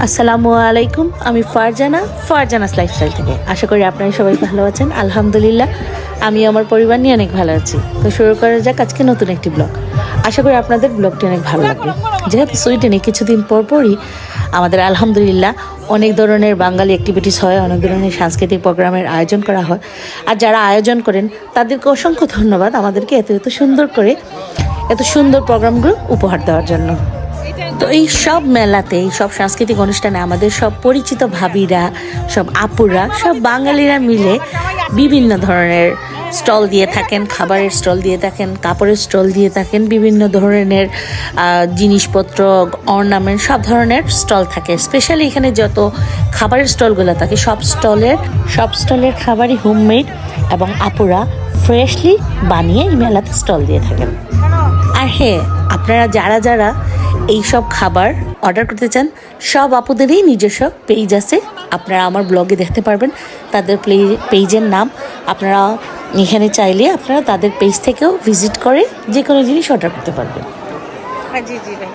আসসালামু আলাইকুম, আমি ফারজানা, ফারজানাস লাইফস্টাইল থেকে। আশা করি আপনারা সবাই ভালো আছেন, আলহামদুলিল্লাহ। আমি আমার পরিবার নিয়ে অনেক ভালো আছি। তো শুরু করা যাক আজকে নতুন একটি ব্লগ। আশা করি আপনাদের ব্লগটি অনেক ভালো লাগবে। যেহেতু সুইডেনে কিছুদিন পর পরই আমাদের আলহামদুলিল্লাহ অনেক ধরনের বাঙালি অ্যাক্টিভিটিস হয়, অনেক ধরনের সাংস্কৃতিক প্রোগ্রামের আয়োজন করা হয়। আর যারা আয়োজন করেন, তাদেরকে অসংখ্য ধন্যবাদ আমাদেরকে এত এত সুন্দর করে, এত সুন্দর প্রোগ্রামগুলো উপহার দেওয়ার জন্য। তো এই সব মেলাতে, এই সব সাংস্কৃতিক অনুষ্ঠানে আমাদের সব পরিচিত ভাবিরা, সব আপুরা, সব বাঙালিরা মিলে বিভিন্ন ধরনের স্টল দিয়ে থাকেন, খাবারের স্টল দিয়ে থাকেন, কাপড়ের স্টল দিয়ে থাকেন, বিভিন্ন ধরনের জিনিসপত্র, অর্নামেন্ট, সব ধরনের স্টল থাকে। স্পেশালি এখানে যত খাবারের স্টলগুলো থাকে, সব স্টলের সব স্টলের খাবারই হোমমেড এবং আপুরা ফ্রেশলি বানিয়ে এই মেলাতে স্টল দিয়ে থাকেন। আর হ্যাঁ আপনারা যারা যারা এই সব খাবার অর্ডার করতে চান, সব আপুদেরই নিজস্ব পেজ আছে। আপনারা আমার ব্লগে দেখতে পারবেন তাদের পেজের নাম। আপনারা এখানে চাইলে আপনারা তাদের পেজ থেকেও ভিজিট করে যে কোনো জিনিস অর্ডার করতে পারবেন। হ্যাঁ জি জি, ভাই।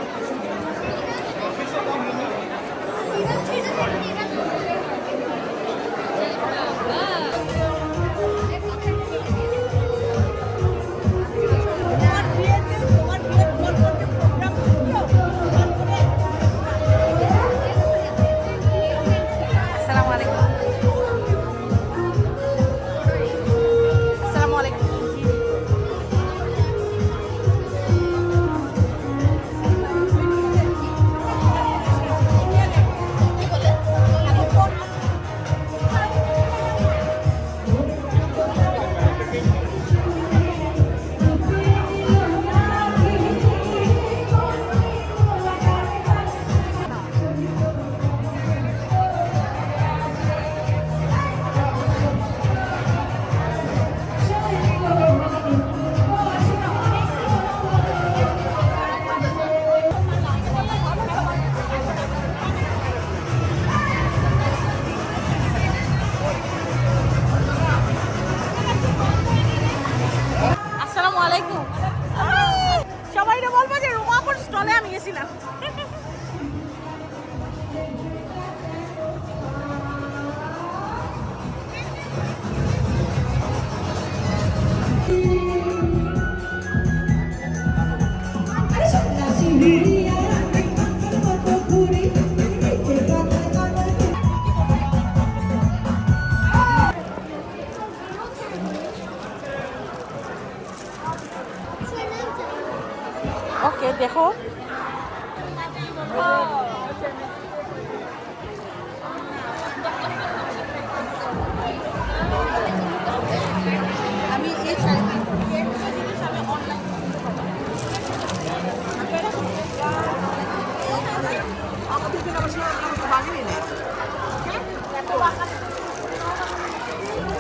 ওকে দেখো আমি এই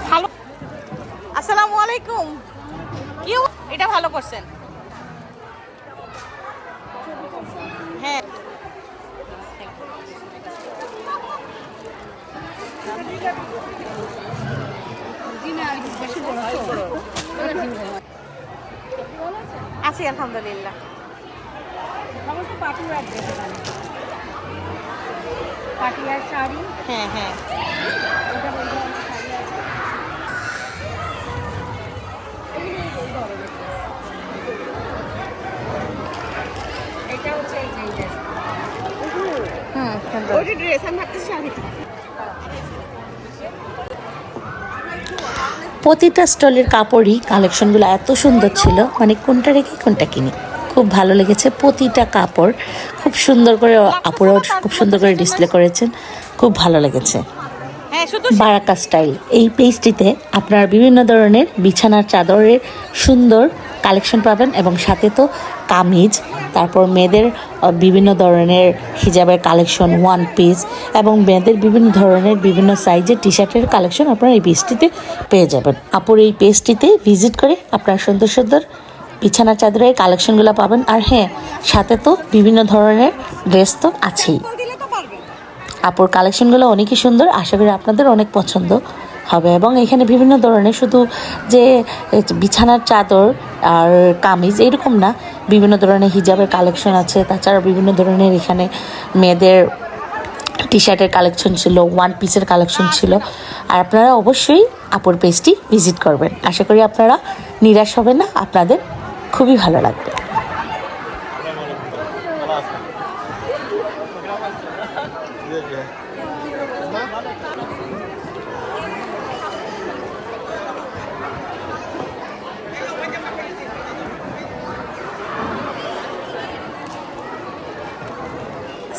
হ্যালো আসসালামু আলাইকুম কিউ এটা ভালো করছেন আছি আলহামদুলিল্লাহ। পাটুয়ার ড্রেস শাড়ি হ্যাঁ হ্যাঁ এটা ওই ধরনের শাড়ি। আছে এগুলো এই ওই ধরনের dress। এটা হচ্ছে এই যে এই dress। হুম সুন্দর ওইটা ড্রেস আমি ভাবতেছি শাড়ি প্রতিটা স্টলের কাপড়ই কালেকশনগুলো এত সুন্দর ছিল। মানে কোনটা রেখে কোনটা কিনি। খুব ভালো লেগেছে প্রতিটা কাপড়। খুব সুন্দর করে আপুরাও খুব সুন্দর করে ডিসপ্লে করেছেন। খুব ভালো লেগেছে। হ্যাঁ বারাকা স্টাইল। এই পেজটিতে আপনার বিভিন্ন ধরনের বিছানার চাদরের সুন্দর কালেকশন পাবেন এবং সাথে তো কামিজ তারপর মেয়েদের বিভিন্ন ধরনের হিজাবের কালেকশন ওয়ান পিস এবং মেয়েদের বিভিন্ন ধরনের বিভিন্ন সাইজের টি শার্টের কালেকশন আপনারা এই পেজটিতে পেয়ে যাবেন। আপুর এই পেজটিতে ভিজিট করে আপনারা সুন্দর সুন্দর বিছানার চাদরের কালেকশনগুলো পাবেন। আর হ্যাঁ সাথে তো বিভিন্ন ধরনের ড্রেস তো আছেই। আপুর কালেকশনগুলো অনেকই সুন্দর আশা করি আপনাদের অনেক পছন্দ। হবে এবং এখানে বিভিন্ন ধরনের শুধু যে বিছানার চাদর আর কামিজ এরকম না, বিভিন্ন ধরনের হিজাবের কালেকশন আছে। তাছাড়া বিভিন্ন ধরনের এখানে মেয়েদের টি শার্টের কালেকশন ছিল ওয়ান পিসের কালেকশন ছিল। আর আপনারা অবশ্যই আপুর পেজটি ভিজিট করবেন। আশা করি আপনারা নিরাশ হবেন না, আপনাদের খুবই ভালো লাগবে।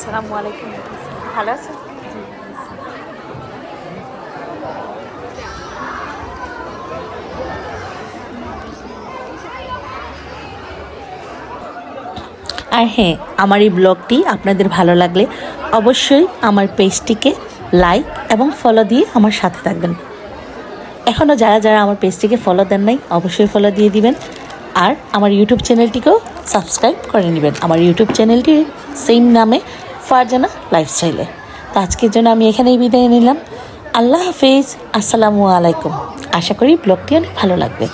আসসালামু আলাইকুম। ভালো আর হ্যাঁ আমার এই ব্লগটি আপনাদের ভালো লাগলে অবশ্যই আমার পেজটিকে লাইক এবং ফলো দিয়ে আমার সাথে থাকবেন। এখনও যারা যারা আমার পেজটিকে ফলো দেন নাই, অবশ্যই ফলো দিয়ে দিবেন। আর আমার ইউটিউব চ্যানেলটিকেও সাবস্ক্রাইব করে নেবেন। আমার ইউটিউব চ্যানেলটি সেম নামে ফারজানা লাইফস্টাইলে তো আজকের জন্য আমি এখানেই বিদায় নিলাম। আল্লাহ হাফিজ, আসসালামু আলাইকুম। আশা করি ব্লগটি অনেক ভালো লাগবে।